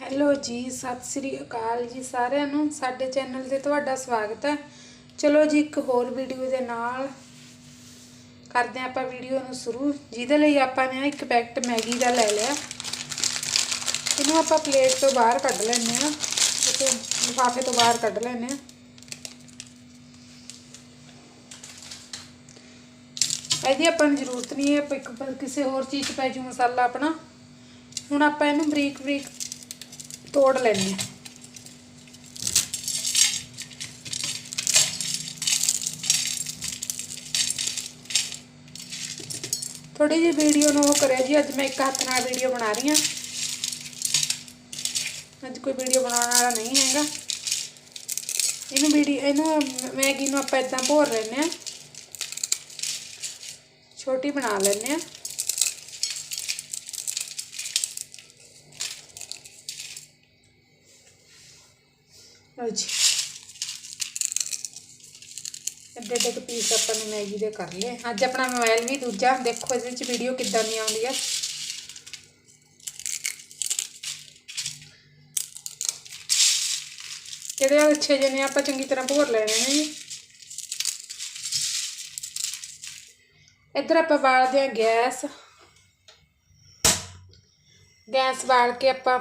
Hello ਜੀ, ਸਤਿ ਸ੍ਰੀ ਅਕਾਲ ਜੀ ਸਾਰਿਆਂ ਨੂੰ। ਸਾਡੇ ਚੈਨਲ ਤੇ ਤੁਹਾਡਾ ਸਵਾਗਤ ਹੈ। ਚਲੋ ਜੀ, ਇੱਕ ਹੋਰ ਵੀਡੀਓ ਦੇ ਨਾਲ ਕਰਦੇ ਹਾਂ ਆਪਾਂ ਵੀਡੀਓ ਨੂੰ ਸ਼ੁਰੂ। ਜਿਹਦੇ ਲਈ ਆਪਾਂ ਨੇ ਇੱਕ ਪੈਕਟ ਮੈਗੀ ਦਾ ਲੈ ਲਿਆ। ਇਹਨੂੰ ਆਪਾਂ ਪਲੇਟ ਤੋਂ ਬਾਹਰ ਕੱਢ ਲੈਂਦੇ ਹਾਂ ਤੇ ਲਿਫਾਫੇ ਤੋਂ ਬਾਹਰ ਕੱਢ ਲੈਂਦੇ ਹਾਂ। ਇਹਦੀ ਆਪਾਂ ਨੂੰ ਜ਼ਰੂਰਤ ਨਹੀਂ ਹੈ, ਆਪਾਂ ਇੱਕ ਕਿਸੇ ਹੋਰ ਚੀਜ਼ 'ਚ ਪੈ ਜੂ ਮਸਾਲਾ ਆਪਣਾ। ਹੁਣ ਆਪਾਂ ਇਹਨੂੰ ਬਰੀਕ ਬਰੀਕ ਤੋੜ ਲੈਣੀ ਥੋੜੀ ਜਿਹੀ ਵੀਡੀਓ ਨੂੰ ਉਹ ਕਰਿਆ ਜੀ, ਅੱਜ ਮੈਂ ਇੱਕ ਹੱਥ ਨਾਲ ਵੀਡੀਓ ਬਣਾ ਰਹੀ ਹਾਂ। ਅੱਜ ਕੋਈ ਵੀਡੀਓ ਬਣਾਉਣ ਵਾਲਾ ਨਹੀਂ ਹੈਗਾ। ਇਹਨੂੰ ਵੀਡੀਓ ਇਹਨੂੰ ਮੈਗੀ ਨੂੰ ਆਪਾਂ ਇਦਾਂ ਭੋਰ ਲੈਣੇ ਆ ਛੋਟੀ ਬਣਾ ਲੈਣੇ ਆ ਲਓ ਜੀ। ਅੱਡੇ ਅੱਡੇ ਪੀਸ ਆਪਾਂ ਨੇ ਮੈਗੀ ਦੇ ਕਰ ਲਏ। ਅੱਜ ਆਪਣਾ ਮੋਬਾਈਲ ਵੀ ਦੂਜਾ। ਦੇਖੋ ਇਹਦੇ ਵਿੱਚ ਵੀਡੀਓ ਕਿੱਦਾਂ ਦੀ ਆਉਂਦੀ ਆ। ਜਿਹੜੇ ਵਾਲੇ ਅੱਛੇ ਜਿਹੇ ਨੇ, ਆਪਾਂ ਚੰਗੀ ਤਰ੍ਹਾਂ ਭੋਰ ਲੈਣੇ ਨੇ। ਜੀ ਇੱਧਰ ਆਪਾਂ ਬਾਲਦੇ ਆ ਗੈਸ। ਗੈਸ ਬਾਲ ਕੇ ਆਪਾਂ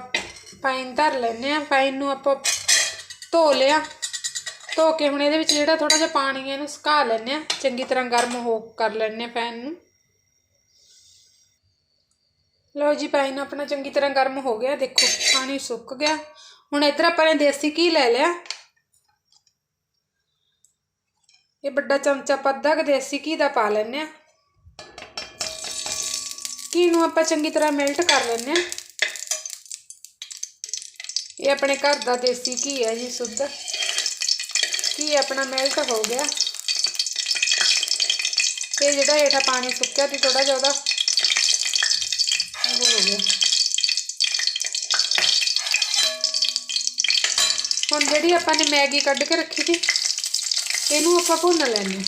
ਪਾਈਨ ਧਰ ਲੈਨੇ ਆ ਪਾਈਨ ਨੂੰ ਆਪਾਂ ਧੋ ਲਿਆ। ਧੋ ਕੇ ਹੁਣ ਇਹਦੇ ਵਿੱਚ ਜਿਹੜਾ ਥੋੜਾ ਜਿਹਾ ਪਾਣੀ ਹੈ ਇਹਨੂੰ ਸੁਕਾ ਲੈਣੇ ਆ ਚੰਗੀ ਤਰ੍ਹਾਂ ਗਰਮ ਹੋ ਕਰ ਲੈਣੇ ਆ ਪੈਨ ਨੂੰ। ਲਓ ਜੀ ਪੈਨ ਆਪਣਾ ਚੰਗੀ ਤਰ੍ਹਾਂ ਗਰਮ ਹੋ ਗਿਆ। ਦੇਖੋ ਪਾਣੀ ਸੁੱਕ ਗਿਆ। ਹੁਣ ਇੱਧਰ ਆਪਾਂ ਨੇ ਦੇਸੀ ਘੀ ਲੈ ਲਿਆ। ਇਹ ਵੱਡਾ ਚਮਚਾ ਪੱਧਾ ਕ ਦੇਸੀ ਘੀ ਦਾ ਪਾ ਲੈਣੇ ਆ ਘੀ ਨੂੰ ਆਪਾਂ ਚੰਗੀ ਤਰ੍ਹਾਂ ਮੈਲਟ ਕਰ ਲੈਣੇ ਆ ਇਹ ਆਪਣੇ ਘਰ ਦਾ ਦੇਸੀ ਘੀ ਹੈ ਜੀ, ਸੁੱਧ। ਘੀ ਆਪਣਾ ਮੈਲਟ ਹੋ ਗਿਆ। ਤੇ ਜਿਹੜਾ ਹੇਠਾਂ ਪਾਣੀ ਸੁੱਕਿਆ ਤੇ ਥੋੜਾ ਜਿਹਾ ਉਹਦਾ ਹੋ ਗਿਆ। ਹੁਣ ਜਿਹੜੀ ਆਪਾਂ ਨੇ ਮੈਗੀ ਕੱਢ ਕੇ ਰੱਖੀ ਸੀ, ਇਹਨੂੰ ਆਪਾਂ ਭੁੰਨ ਲੈਣੇ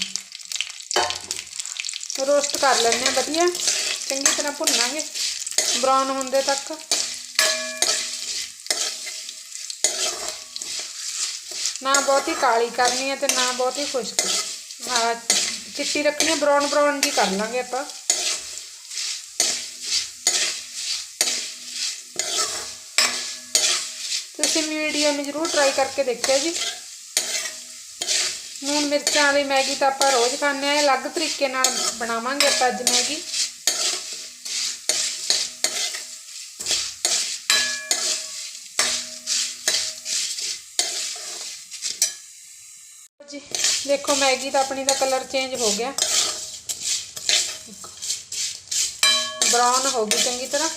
ਰੋਸਟ ਕਰ ਲੈਣੇ ਆ ਵਧੀਆ। ਚੰਗੀ ਤਰ੍ਹਾਂ ਭੁੰਨਾਂਗੇ। ਬਰਾਊਨ ਹੁੰਦੇ ਤੱਕ। ਨਾ ਬਹੁਤੀ ਕਾਲੀ ਕਰਨੀ ਹੈ ਤੇ ਨਾ ਬਹੁਤੀ ਖੁਸ਼ਕ ਆ ਚਿੱਟੀ ਰੱਖਣੀ ਹੈ, ਬਰਾਊਨ ਬਰਾਊਨ ਜੀ ਕਰ ਲਾਂਗੇ ਆਪਾਂ। ਤੁਸੀਂ ਵੀਡੀਓ ਨੂੰ ਜ਼ਰੂਰ ਟਰਾਈ ਕਰਕੇ ਦੇਖਿਓ ਜੀ। ਨੂਨ ਮਿਰਚਾਂ ਵਾਲੀ ਮੈਗੀ ਤਾਂ ਆਪਾਂ ਰੋਜ਼ ਖਾਂਦੇ ਆ ਅਲੱਗ ਤਰੀਕੇ ਨਾਲ ਬਣਾਵਾਂਗੇ ਆਪਾਂ ਅੱਜ ਮੈਗੀ। ਜੀ। ਦੇਖੋ, ਮੈਗੀ ਦਾ ਆਪਣੀ ਦਾ ਕਲਰ ਚੇਂਜ ਹੋ ਗਿਆ। ਬਰਾਊਨ ਹੋ ਗਈ ਚੰਗੀ ਤਰ੍ਹਾਂ।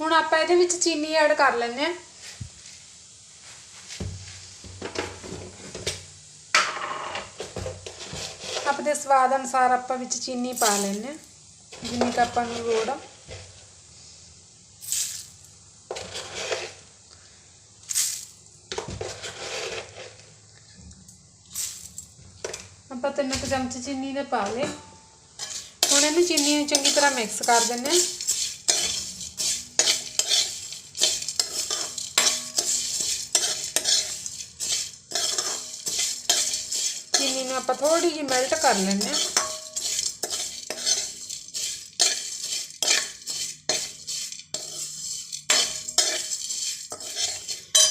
ਹੁਣ ਆਪਾਂ ਇਹਦੇ ਵਿੱਚ ਚੀਨੀ ਐਡ ਕਰ ਲੈਂਦੇ ਆ ਆਪਣੇ ਸਵਾਦ ਅਨੁਸਾਰ ਆਪਾਂ ਵਿੱਚ ਚੀਨੀ ਪਾ ਲੈਂਦੇ ਆ ਜਿੰਨੀ ਕੁ ਆਪਾਂ ਨੂੰ ਲੋੜ ਆ। ਤਿੰਨ ਕੁ ਚਮਚ ਚੀਨੀ ਦੇ ਪਾ ਲਏ। ਹੁਣ ਇਹਨੂੰ ਚੀਨੀ ਨੂੰ ਚੰਗੀ ਤਰ੍ਹਾਂ ਮਿਕਸ ਕਰ ਦਿੰਦੇ ਹਾਂ। ਚੀਨੀ ਨੂੰ ਆਪਾਂ ਥੋੜੀ ਜਿਹੀ ਮੈਲਟ ਕਰ ਲੈਂਦੇ ਹਾਂ।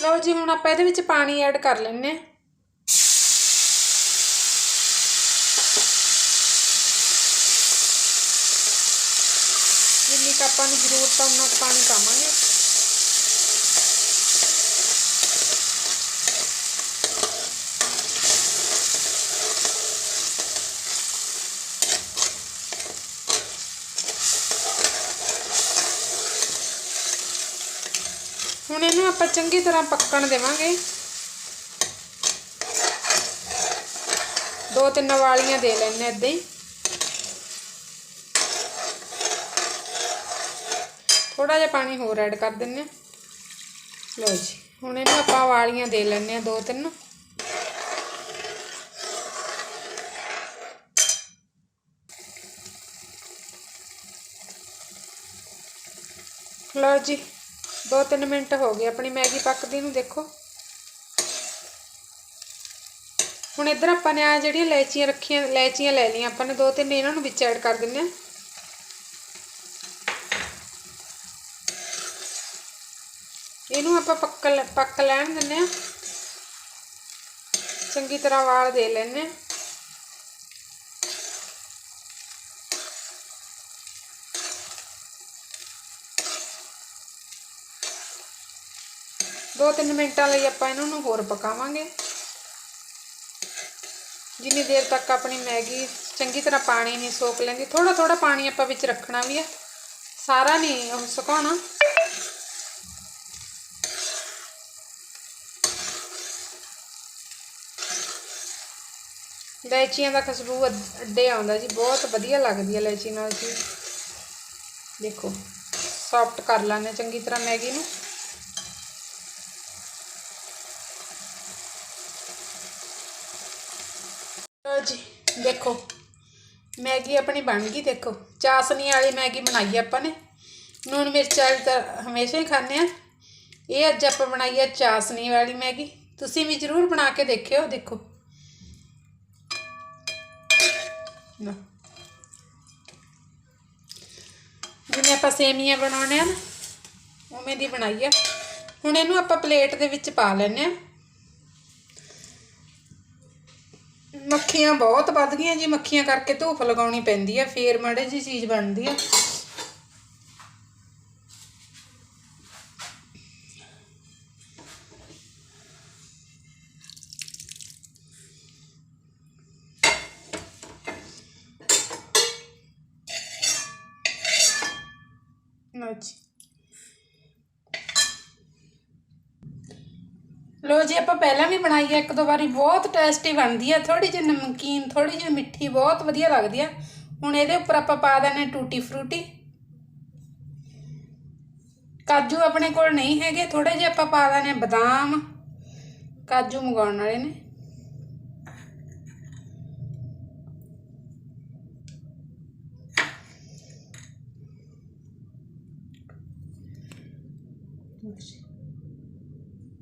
ਲਓ ਜੀ, ਹੁਣ ਆਪਾਂ ਇਹਦੇ ਵਿੱਚ ਪਾਣੀ ਐਡ ਕਰ ਲੈਂਦੇ ਹਾਂ ਜਿੰਨੀ ਕੁ ਆਪਾਂ ਨੂੰ ਪਾਣੀ ਪਾਵਾਂਗੇ। ਹੁਣ ਇਹਨੂੰ ਆਪਾਂ ਚੰਗੀ ਤਰ੍ਹਾਂ ਪੱਕਣ ਦੇਵਾਂਗੇ। ਦੋ ਤਿੰਨ ਵਾਲੀਆਂ ਦੇ ਲੈਣੇ ਇਦਾਂ ਹੀ। ਥੋੜਾ ਜਿਹਾ ਪਾਣੀ ਹੋਰ ਐਡ ਕਰ ਦਿੰਨੇ ਲਓ ਜੀ, ਹੁਣ ਇਹਨੂੰ ਆਪਾਂ ਵਾਲੀਆਂ ਦੇ ਲੈਣੇ ਆ ਦੋ ਤਿੰਨ। ਲਓ ਜੀ 2-3 ਮਿੰਟ ਹੋ ਗਏ, ਆਪਣੀ ਮੈਗੀ ਪੱਕਦੀ ਨੂੰ ਦੇਖੋ। ਹੁਣ ਇੱਧਰ ਆਪਾਂ ਨੇ ਆ ਜਿਹੜੀਆਂ ਇਲਾਇਚੀਆਂ ਰੱਖੀਆਂ ਇਲਾਇਚੀਆਂ ਲੈ ਲਈਆਂ, ਆਪਾਂ ਨੇ ਦੋ ਤਿੰਨ ਇਹਨਾਂ ਨੂੰ ਵਿੱਚ ਐਡ ਕਰ ਦਿੰਨੇ ਆ ਇਹਨੂੰ ਆਪਾਂ ਪੱਕ ਲੈ- ਪੱਕ ਲੈਣ ਦਿੰਨੇ ਆ ਚੰਗੀ ਤਰ੍ਹਾਂ ਵਾਲ ਦੇ ਲੈਣੇ ਆ ਦੋ ਤਿੰਨ ਮਿੰਟਾਂ ਲਈ ਆਪਾਂ ਇਹਨਾਂ ਨੂੰ ਹੋਰ ਪਕਾਵਾਂਗੇ। ਜਿੰਨੀ ਦੇਰ ਤੱਕ ਆਪਣੀ ਮੈਗੀ ਚੰਗੀ ਤਰ੍ਹਾਂ ਪਾਣੀ ਨਹੀਂ ਸੋਕ ਲੈਂਦੀ ਥੋੜਾ ਥੋੜਾ ਪਾਣੀ ਆਪਾਂ ਵਿੱਚ ਰੱਖਣਾ ਵੀ ਆ ਸਾਰਾ ਨਹੀਂ ਉਹ ਸੁਕਾਉਣਾ। ਇਲਾਇਚੀਆਂ ਦਾ ਖੁਸ਼ਬੂ ਅੱਡ- ਅੱਡੇ ਆਉਂਦਾ ਜੀ, ਬਹੁਤ ਵਧੀਆ ਲੱਗਦੀ ਹੈ ਇਲਾਇਚੀ ਨਾਲ ਜੀ। ਦੇਖੋ ਸੌਫਟ ਕਰ ਲੈਣੇ ਚੰਗੀ ਤਰ੍ਹਾਂ ਮੈਗੀ ਨੂੰ। ਲਓ ਜੀ, ਦੇਖੋ, ਮੈਗੀ ਆਪਣੀ ਬਣ ਗਈ, ਦੇਖੋ। ਚਾਸਨੀ ਵਾਲੀ ਮੈਗੀ ਬਣਾਈ ਆਪਾਂ ਨੇ। ਨੂਨ ਮਿਰਚ ਵਾਲੀ ਤਾਂ ਹਮੇਸ਼ਾ ਹੀ ਖਾਂਦੇ ਆ ਇਹ ਅੱਜ ਆਪਾਂ ਬਣਾਈ ਆ ਚਾਸਨੀ ਵਾਲੀ ਮੈਗੀ। ਤੁਸੀਂ ਵੀ ਜ਼ਰੂਰ ਬਣਾ ਕੇ ਦੇਖਿਓ, ਦੇਖੋ ਲਓ। ਜਿਵੇਂ ਆਪਾਂ ਸੇਮੀਆਂ ਬਣਾਉਣੇ ਆ ਨਾ, ਉਵੇਂ ਦੀ ਬਣਾਈ ਆ ਹੁਣ ਇਹਨੂੰ ਆਪਾਂ ਪਲੇਟ ਦੇ ਵਿੱਚ ਪਾ ਲੈਣੇ ਆ ਮੱਖੀਆਂ ਬਹੁਤ ਵੱਧ ਗਈਆਂ ਜੀ, ਮੱਖੀਆਂ ਕਰਕੇ ਧੂਫ ਲਗਾਉਣੀ ਪੈਂਦੀ ਆ, ਫੇਰ ਮਾੜੇ ਜੀ ਚੀਜ਼ ਬਣਦੀ ਆ। ਲਓ ਲੋ ਜੀ, ਆਪਾਂ ਪਹਿਲਾਂ ਵੀ ਬਣਾਈ ਹੈ ਇੱਕ ਦੋ ਵਾਰੀ ਬਹੁਤ ਟੇਸਟੀ ਬਣਦੀ ਹੈ ਥੋੜੀ ਜਿਹੀ ਨਮਕੀਨ ਥੋੜੀ ਜਿਹੀ ਮਿੱਠੀ, ਬਹੁਤ ਵਧੀਆ ਲੱਗਦੀ ਆ। ਹੁਣ ਇਹਦੇ ਉੱਪਰ ਆਪਾਂ ਪਾ ਦੇਣੇ ਟੂਟੀ ਫਰੂਟੀ। ਕਾਜੂ ਆਪਣੇ ਕੋਲ ਨਹੀਂ ਹੈਗੇ ਥੋੜੇ ਜਿਹੇ ਆਪਾਂ ਪਾ ਦੇਣੇ ਬਦਾਮ। ਕਾਜੂ ਮੰਗਾਉਣ ਵਾਲੇ ਨੇ।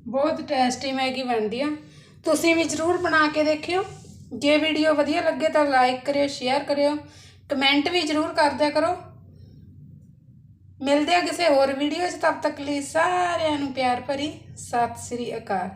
ਬਹੁਤ ਟੇਸਟੀ ਮੈਗੀ ਬਣਦੀ ਆ। ਤੁਸੀਂ ਵੀ ਜ਼ਰੂਰ ਬਣਾ ਕੇ ਦੇਖਿਓ। ਜੇ ਵੀਡੀਓ ਵਧੀਆ ਲੱਗੇ ਤਾਂ ਲਾਈਕ ਕਰਿਓ ਸ਼ੇਅਰ ਕਰਿਓ। ਕਮੈਂਟ ਵੀ ਜ਼ਰੂਰ ਕਰਦਿਆ ਕਰੋ। ਮਿਲਦੇ ਆ ਕਿਸੇ ਹੋਰ ਵੀਡੀਓ 'ਚ। ਤਦ ਤੱਕ ਲਈ ਸਾਰਿਆਂ ਨੂੰ ਪਿਆਰ ਭਰੀ। ਸਤਿ ਸ੍ਰੀ ਅਕਾਲ।